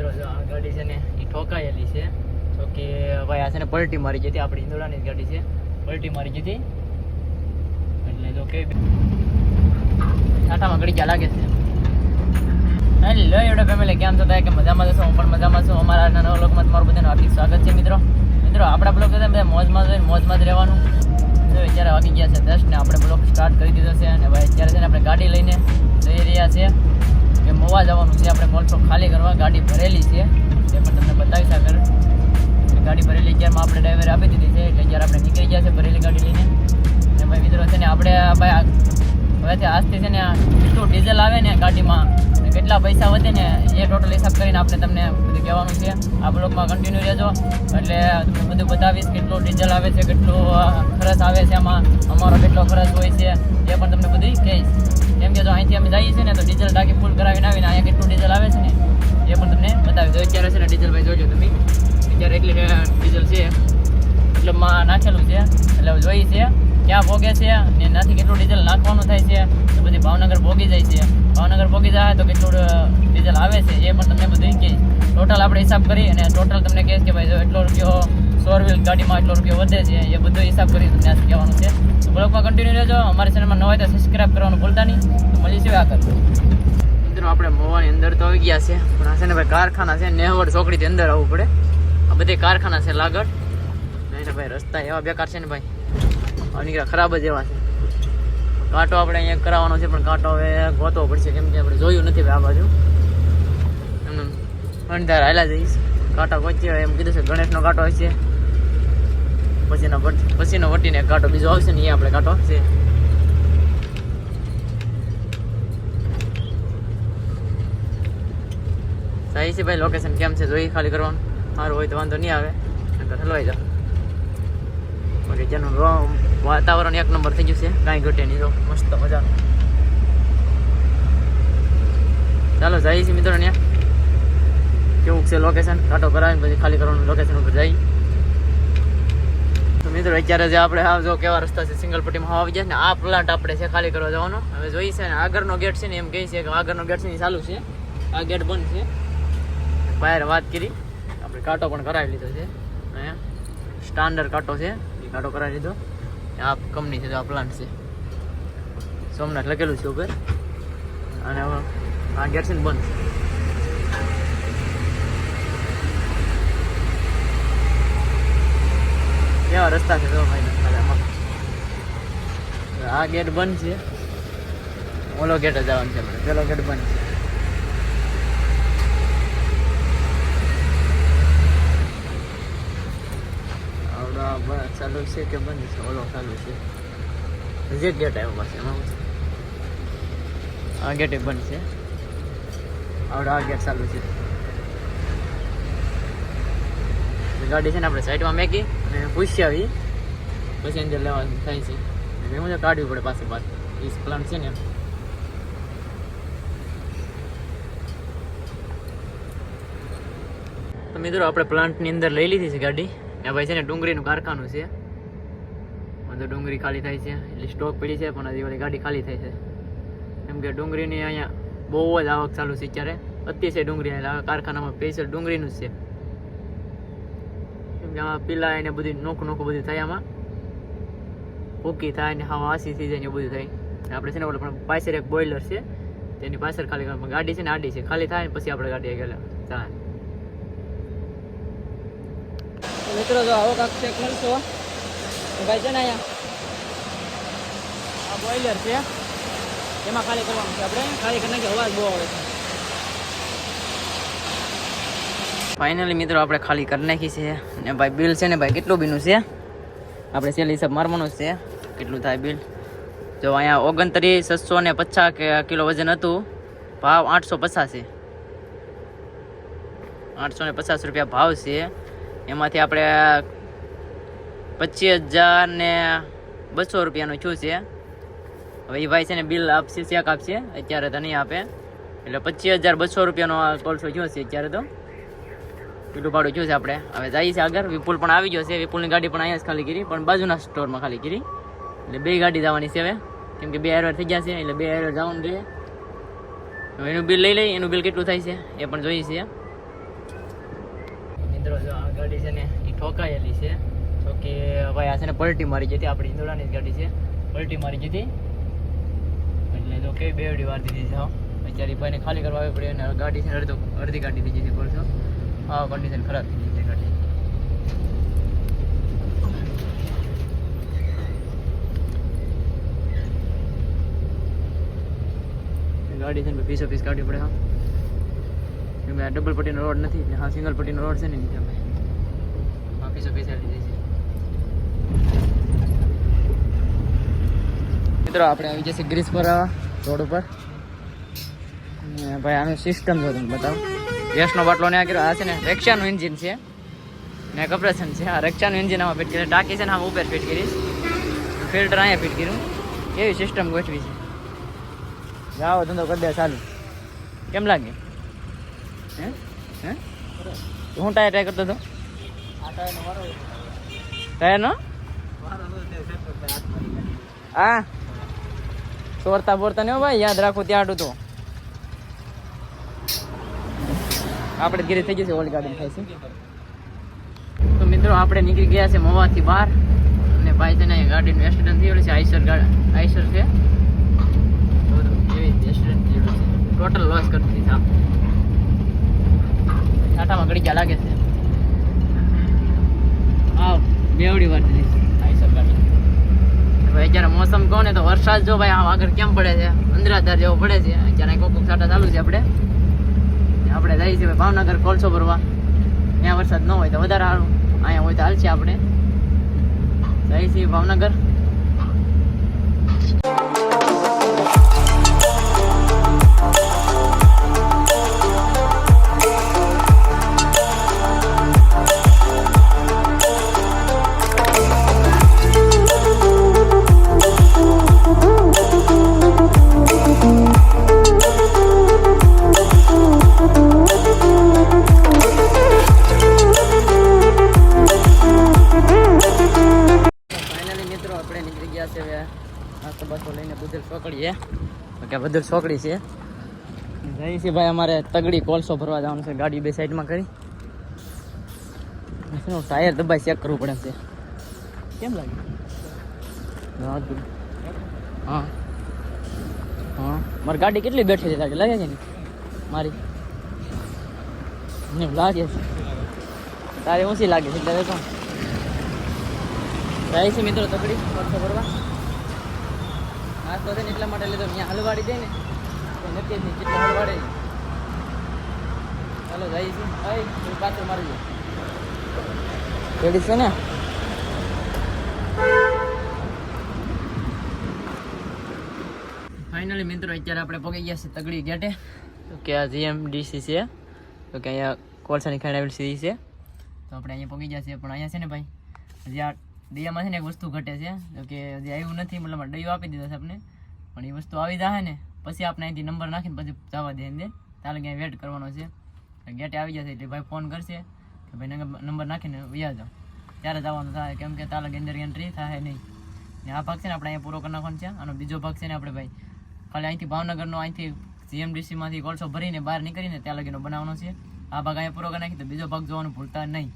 મિત્રો, જો આ ગાડી છે ને એ ઠોકાયેલી છે. તો કે ભાઈ આ છે ને પલટી મારી જતી આપણી ઇન્દોરાની ગાડી છે. પલટી મારી જતી એટલે જો કે ટાટામાં ઘડી લાગે છે. હેલો એવડે ફેમિલી કેમ છો? થાય કે મજામાં જશો હું પણ મજામાં છું. અમારા આજના નવા લોકમાં તમારું બધાનું હાર્દિક સ્વાગત છે, મિત્રો. મિત્રો, આપણા બ્લોગ બધા મોજમાં જોઈને મોજમાં જ રહેવાનું. તો અત્યારે વાગી ગયા છે દસ ને, આપણે બ્લોગ સ્ટાર્ટ કરી દીધો છે. અને ભાઈ અત્યારે છે ને આપણે ગાડી લઈને જઈ રહ્યા છે કે મોવા જવાનું છે. આપણે મોલસો ખાલી કરવા, ગાડી ભરેલી છે. તે પણ તમને બતાવીશ આગળ. ગાડી ભરેલી અત્યારમાં આપણે ડ્રાઈવરે આપી દીધી છે. એટલે જ્યારે આપણે નીકળી ગયા છે ભરેલી ગાડી લઈને. અને ભાઈ મિત્રો છે ને, આપણે ભાઈ હવેથી આજથી છે ને કેટલું ડીઝલ આવે ને ગાડીમાં કેટલા પૈસા વધે ને, એ ટોટલ હિસાબ કરીને આપણે તમને બધું કહેવાનું છે. આ બ્લોગમાં કન્ટિન્યુ રહેજો. એટલે તમને બધું બતાવીશ કેટલું ડીઝલ આવે છે, કેટલું ખર્ચ આવે છે એમાં અમારો કેટલો ખર્ચ હોય છે, એ પણ તમને બધું કહીશ. કેમ કે જો અહીંથી અમે જઈએ છીએ ને તો ડીઝલ ટાંકી ફૂલ કરાવીને આવીને અહીંયા કેટલું ડીઝલ આવે છે ને, એ પણ તમને બતાવી દો અત્યારે છે ને ડીઝલ ભાઈ જોજો તમે. અત્યારે એટલી ડીઝલ છે. મતલબમાં નાખેલું છે. એટલે જોઈએ છે ક્યાં ભોગે છે ને એનાથી કેટલું ડીઝલ નાખવાનું થાય છે. તો બધી ભાવનગર ભોગી જાય છે. ભાવનગર ભોગી જાય તો કેટલું ડીઝલ આવે છે, એ પણ તમને બધું કહીશ ટોટલ આપણે હિસાબ કરી અને ટોટલ તમને કહીશ કે ભાઈ જો એટલો રૂપિયો સોર વ્હીલ ગાડીમાં એટલો રૂપિયો વધે છે, એ બધો હિસાબ કરી તમને આજે કહેવાનું છે. તો બ્લોગમાં કન્ટિન્યુ રહેજો, અમારી ચેનલમાં ન હોય તો સબસ્ક્રાઈબ કરવાનું ભૂલતા નહીં. તો મળીશું આગળ. મિત્રો, આપણે મોવાની અંદર તો આવી ગયા છે, પણ આ છે ને ભાઈ કારખાના છે, નેહવડ ચોકડીથી અંદર આવવું પડે. આ બધી કારખાના છે લાગડ. નહીં ભાઈ રસ્તા એવા બેકાર છે ને ભાઈ. અનિકરા ખરાબ જ એવા છે. કાંટો આપણે અહીંયા કરાવવાનો છે, પણ કાંટો હવે ગોતવો પડશે, કેમ કે આપણે જોયું નથી આ બાજુ. એમ અંધાર હાલા જઈશ. કાંટા ગોચ્યો એમ કીધું છે, ગણેશનો કાંટો હશે. પછીનો વટ પછીનો વટીને એક કાંટો. બીજો આવશે ને એ આપણે કાંટો. છે. સહી છે ભાઈ લોકેશન કેમ છે? જોઈ ખાલી કરવાનું. સારું હોય તો વાંધો નહીં આવે. નકર હલવાઈ જાવ બાકી જેનું રો- વાતાવરણ એક નંબર થઈ ગયું છે. કાંઈ ઘટે નહીં જો. મસ્ત મજાનું ચાલો જઈએ છીએ મિત્રો ત્યાં કેવું છે લોકેશન કાંટો કરાવીને પછી ખાલી કરવાનું. લોકેશન ઉપર જઈ મિત્રો, અત્યારે જે આપણે હા જો કેવા રસ્તા છે સિંગલ પટ્ટીમાં આવી જાય ને, આ પ્લાન્ટ આપણે છે ખાલી કરવા જવાનો. હવે જોઈએ છે ને, આગળનો ગેટ છે ને, એમ કહે છે કે આગળનો ગેટ છે ને ચાલુ છે. આ ગેટ બંધ છે. બહાર વાત કરી. આપણે કાંટો પણ કરાવી લીધો છે. અહીંયા સ્ટાન્ડર્ડ કાંટો છે. એ કાંટો કરાવી લીધો. આ કંપની છે આ પ્લાન્ટ છે. સોમનાથ લખેલું છે ઉપર. અને આ ગેટ છે ને, બંધ છે. રસ્તા છે જો ભાઈ આ ગેટ બંધ છે. ઓલો ગેટ જવાનું છે આપણે પેલો ગેટ બંધ છે. ચાલુ છે કે બંધ છે? ઓલો ચાલુ છે. જે ગેટ આવ્યો પાસે એમાં આ ગેટ બંધ છે. આવડે આ ગેટ ચાલુ છે. ગાડી છે ને આપણે સાઈડમાં મેકી અને પૂછી આવી પછી અંદર લેવાનું થાય છે. મેં મુજબ કાઢવી પડે પાસે પાછું ઈસ પ્લાન્ટ છે ને. તો મિત્રો, આપણે પ્લાન્ટની અંદર લઈ લીધી છે ગાડી. ત્યાં ભાઈ છે ને ડુંગળીનું કારખાનું છે. તો ડુંગળી ખાલી થાય છે. એટલે સ્ટોક પડી છે, પણ હજી વાળી ગાડી ખાલી થાય છે. કેમ કે ડુંગળીની અહીંયા બહુ જ આવક ચાલુ છે અત્યારે. અતિશય ડુંગળી એટલે આ કારખાનામાં સ્પેશિયલ ડુંગળીનું જ છે. કેમ કે પીલા એને બધી નોખું નોખું બધું થાય આમાં. ભૂકી થાય ને હા વાસી થઈ જાય ને બધું થાય. આપણે છે ને ઓલો પણ પાછળ એક બોઇલર છે. તેની પાછળ ખાલી. ગાડી છે ને આડી છે. ખાલી થાય ને પછી આપણે ગાડી આગળ થાય મિત્રો જો આવો કાંક ચેક મળશો ભાઈ છે ને અહીંયા આ બોઇલર છે. એમાં ખાલી કરવાનું છે આપણે. ખાલી કરી નાખી અવાજ બહુ આવે છે. ફાઇનલી મિત્રો, આપણે ખાલી કરી નાખી છે. ને ભાઈ બિલ છે ને ભાઈ કેટલું બીનું છે? આપણે સેલ હિસાબ મારવાનું છે. કેટલું થાય બિલ જો અહીંયા ઓગણત્રીસ, છસો ને પચાસ કિલો વજન હતું. ભાવ આઠસો પચાસ. આઠસો ને પચાસ રૂપિયા ભાવ છે. એમાંથી આપણે પચીસ હજાર ને બસો રૂપિયાનું થયું છે. હવે એ ભાઈ છે ને બિલ આપશે ચેક આપશે. અત્યારે તો નહીં આપે. એટલે પચીસ હજાર બસો રૂપિયાનો કોલસો થયો છે અત્યારે તો. પેલું ભાડું થયું છે આપણે? હવે જઈએ છીએ આગળ. વિપુલ પણ આવી ગયો છે. વિપુલની ગાડી પણ અહીંયા જ ખાલી કરી. પણ બાજુના સ્ટોરમાં ખાલી કરી. એટલે બે ગાડી જવાની છે હવે. કેમ કે બે હારવાર થઈ ગયા છે, એટલે બે હારવાર જવાનું હવે એનું બિલ લઈ લઈ એનું બિલ કેટલું થાય છે, એ પણ જોઈએ છીએ. મિત્રો, જો આ ગાડી છે ને, એ ઠોકાયેલી છે. તો કે ભાઈ આ છે ને પલટી મારી જતી આપણી ઇન્દોરાની જ ગાડી છે. પલટી મારી જતી એટલે જો કેવી બેવડી વાર દીધી છે બિચારી ભાઈને ખાલી કરવા આવી પડી અને ગાડી છે અડધો અડધી ગાડી થઈ જતી બોલશો આ કન્ડિશન ખરાબ થઈ ગઈ છે ગાડી ગાડી છે ને પીસો પીસ કાઢવી પડે હા કેમ કે આ ડબલ પટ્ટીનો રોડ નથી એટલે હા સિંગલ પટ્ટીનો રોડ છે ને નીચે હા પીસો પીસ આવી જાય છે. મિત્રો, આપણે આવી જશે ગ્રીસ પર રોડ ઉપર. ને ભાઈ, આનું સિસ્ટમ જો તમને બતાવો. ગેસનો બાટલો ને આ કર્યો. આ છે ને રેક્ષાનું એન્જિન છે. ને કમ્પ્રેશન છે. આ રક્ષાનું એન્જિન આમાં ફિટ કર્યું ટાંકી છે ને આમાં ઉપર ફિટ કરીશ ફિલ્ટર અહીંયા ફિટ કર્યું. કેવી સિસ્ટમ ગોઠવી છે. જાઓ, ધંધો કરી દે, ચાલુ. કેમ લાગે? હે? હે? હું ટાયર ટ્રાય કરતો હતો? ટાયરનો? હા. ચોરતા બોરતા નહીં ભાઈ. યાદ રાખો, ત્યાં તો. આપણે ઘેરે થઈ જશે ઓલ્ડ ગાડી થાય છે. તો મિત્રો, આપણે નીકળી ગયા છે મોવાથી બહાર. અને ભાઈ તેને ગાડીનું એક્સિડન્ટ થયેલું છે આઈસર ગાર્ડન આઈસર છે. એવી એક્સિડન્ટ થયેલું છે. ટોટલ લોસ કરી દીધા ટાટામાં ગયા લાગે છે. હા બેવડી દીધી છે આઈસર ગાડી. ભાઈ, અત્યારે મોસમ કહો ને તો વરસાદ જો ભાઈ આગળ કેમ પડે છે? અંદરાધાર જેવો પડે છે. અત્યારે કોક કોક સાટા ચાલુ છે આપણે. આપણે જઈએ છીએ ભાવનગર કોલસો ભરવા. ત્યાં વરસાદ ન હોય તો વધારે સારું. અહીંયા હોય તો હાલશે આપણે. જઈએ છીએ ભાવનગર. તો કે બુધેલ ચોકડી છે. જઈએ છીએ ભાઈ અમારે તગડી કોલસો ભરવા જવાનું છે ગાડી બે સાઈડમાં કરી. ટાયર દબાઈ ચેક કરવું પડે છે. કેમ લાગે? હા. હા. મારી ગાડી કેટલી બેઠી છે ગાડી લાગે છે ને? મારી. એમ લાગે છે. તારે ઊંચી લાગે છે, એટલે જાય છે મિત્રો તકડી કોલસો કરવા નાસ્તો છે ને એટલા માટે લીધો ત્યાં હલવાડી દે ને. તો નથી જ નહીં કેટલા હલવાડે ચાલો ભાઈ, તું પાછું મારજો રેડી છે ને? ફાઇનલી મિત્રો, અત્યારે આપણે પગી ગયા છે તગડી ગેટે તો કે આ જીએમડીસી છે. તો કે અહીંયા કોલસાની ખાણ આવેલી સીધી છે. તો આપણે અહીંયા પગી ગયા છીએ. પણ અહીંયા છે ને ભાઈ, હજી આ દરિયામાં છે ને એક વસ્તુ ઘટે છે. તો કે હજી આવ્યું નથી, મતલબ દરિયો આપી દીધો છે આપણે પણ એ વસ્તુ આવી જાય ને, પછી આપણે અહીંથી નંબર નાખીને પછી જવા દે દે તારે ક્યાંય વેટ કરવાનો છે. ગેટે આવી જશે એટલે ભાઈ ફોન કરશે કે ભાઈ નંબર નાખીને વ્યા જાઓ. ત્યારે જવાનું થાય. કેમ કે તાલક અંદર એન્ટ્રી થાય નહીં. ને આ ભાગ છે ને આપણે અહીંયા પૂરો કરી નાખવાનો છે. અને બીજો ભાગ છે ને આપણે ભાઈ ખાલી અહીંથી ભાવનગરનો, અહીંથી જીએમડીસીમાંથી કોલસો ભરીને બહાર નીકળીને ત્યાં લગીનો બનાવવાનો છે. આ ભાગ અહીંયા પૂરો કરી નાખી તો બીજો ભાગ જોવાનું ભૂલતા નહીં.